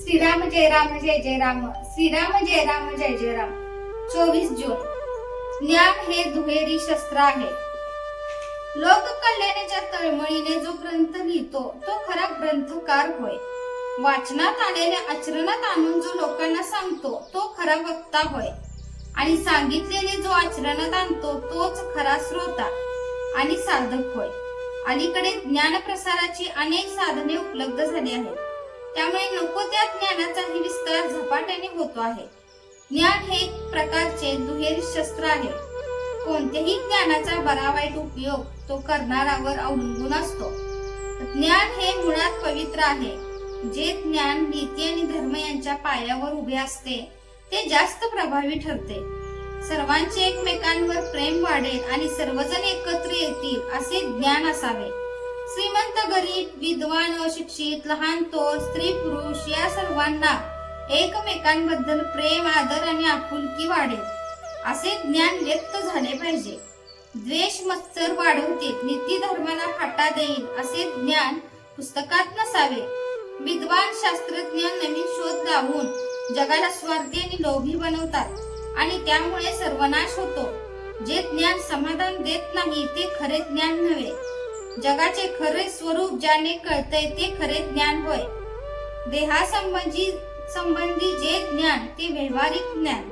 श्रीराम जय राम जय जय राम. श्रीराम जय राम जय जय राम. चोवीस जून. ज्ञान हे दुहेरी शस्त्र आहे. लोक कल्याणाच्या तळमळीने जो ग्रंथ लिहितो तो खरा ग्रंथकार होय. वाचनात आलेल्या आचरणात आणून जो लोकांना सांगतो तो खरा वक्ता होय. आणि सांगितलेले जो आचरणात आणतो तोच खरा श्रोता आणि साधक होय. अलीकडे ज्ञान प्रसाराची अनेक साधने उपलब्ध झाली आहेत. त्यामुळे नको त्या ज्ञानाचाही विस्तार झपाट्याने होतो आहे. ज्ञान हे एक प्रकारचे दुहेरी शस्त्र आहे. कोणत्याही ज्ञानाचा बरा वाईट उपयोग तो करणारावर अवलंबून असतो. ज्ञान हे मुळात पवित्र आहे. जे ज्ञान नीती आणि धर्म यांच्या पायावर उभे असते ते जास्त प्रभावी ठरते. सर्वांचे एकमेकांवर प्रेम वाढेल आणि सर्वजण एकत्र येतील असे ज्ञान असावे. श्रीमंत गरीब विद्वान अशिक्षित लहान तो स्त्री पुरुष या सर्वांना एकमेकांबद्दल प्रेम आदर आणि आपुलकी वाढेल. असे ज्ञान व्यक्त झाले पाहिजे. द्वेष मत्सर वाढवतील नीती धर्माला फाटा देईल असे ज्ञान पुस्तकात नसावे. विद्वान शास्त्रज्ञ नवीन शोध लावून जगाला स्वार्थी आणि लोभी बनवतात आणि त्यामुळे सर्वनाश होतो. जे ज्ञान समाधान देत नाही ते खरे ज्ञान नव्हे. जगाचे खरे स्वरूप ज्याने कळतय ते खरे ज्ञान होय. देहासंबंधी संबंधी जे ज्ञान ते व्यवहारिक ज्ञान.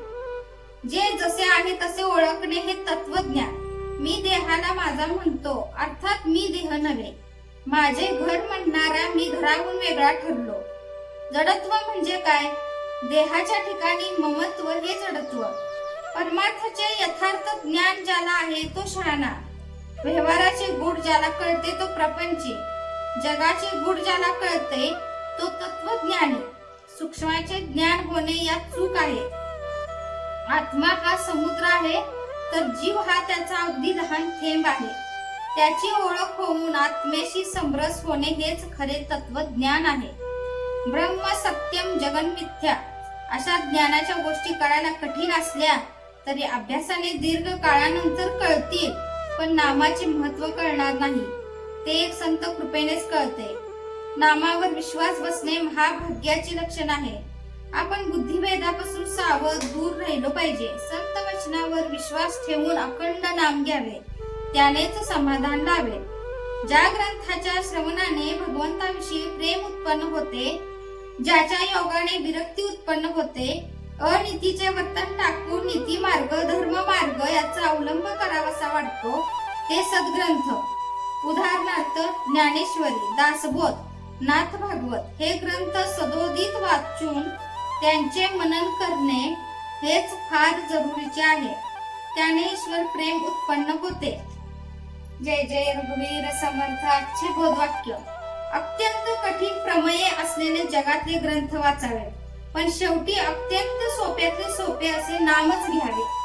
जे जसे आहे तसे ओळखणे हे तत्वज्ञान. मी देहाला माझा म्हणतो अर्थात मी देह नव्हे. माझे घर म्हणणारा मी घराहून वेगळा ठरलो. जडत्व म्हणजे काय? देहाच्या ठिकाणी ममत्व हे जडत्व. परमार्थाचे यथार्थ ज्ञान ज्याला आहे तो शहाणा. व्यवहाराचे गुढ ज्याला कळते तो प्रपंची. जगाचे गुढ ज्याला कळते तो तत्वज्ञानी. सूक्ष्माचे ज्ञान होणे यात चूक आहे. आत्मा हा समुद्र आहे तर जीव हा त्याचा अगदी लहान थेंब आहे. त्याची ओळख होऊन आत्मेशी समरस होणे हेच खरे तत्वज्ञान आहे. ब्रह्म सत्यम जगन मिथ्या. अशा ज्ञानाच्या गोष्टी करायला कठीण असल्या तरी अभ्यासाने दीर्घ काळानंतर कळतील. पण नामाचे महत्त्व कळणार नाही. ते एक संत कृपेनेच कळते. नामावर विश्वास बसणे महाभाग्याचे लक्षण आहे. आपण बुद्धिभेदापासून सावध दूर राहिलो पाहिजे. संत वचनावर विश्वास ठेवून अखंड नाम घ्यावे. त्यानेच समाधान लावे ज्या ग्रंथाच्या श्रवणाने भगवंताविषयी प्रेम उत्पन्न होते ज्याच्या योगाने विरक्ती उत्पन्न होते अनितीचे वर्तन टाकून नीती मार्ग धर्म मार्ग याचा अवलंब करावासा वाटतो ते सद्ग्रंथ. उदाहरणार्थ ज्ञानेश्वरी दासबोध नाथ भागवत हे ग्रंथ सदोदित वाचून त्यांचे मनन करणे हेच फार जरुरीचे आहे. त्याने ईश्वर प्रेम उत्पन्न होते. जय जय रघुवीर समर्थ आजचे बोधवाक्य. अत्यंत कठीण प्रमेय असलेले जगातले ग्रंथ वाचावे. पण शेवटी अत्यंत सोप्यातले सोपे असे नामच घ्यावे.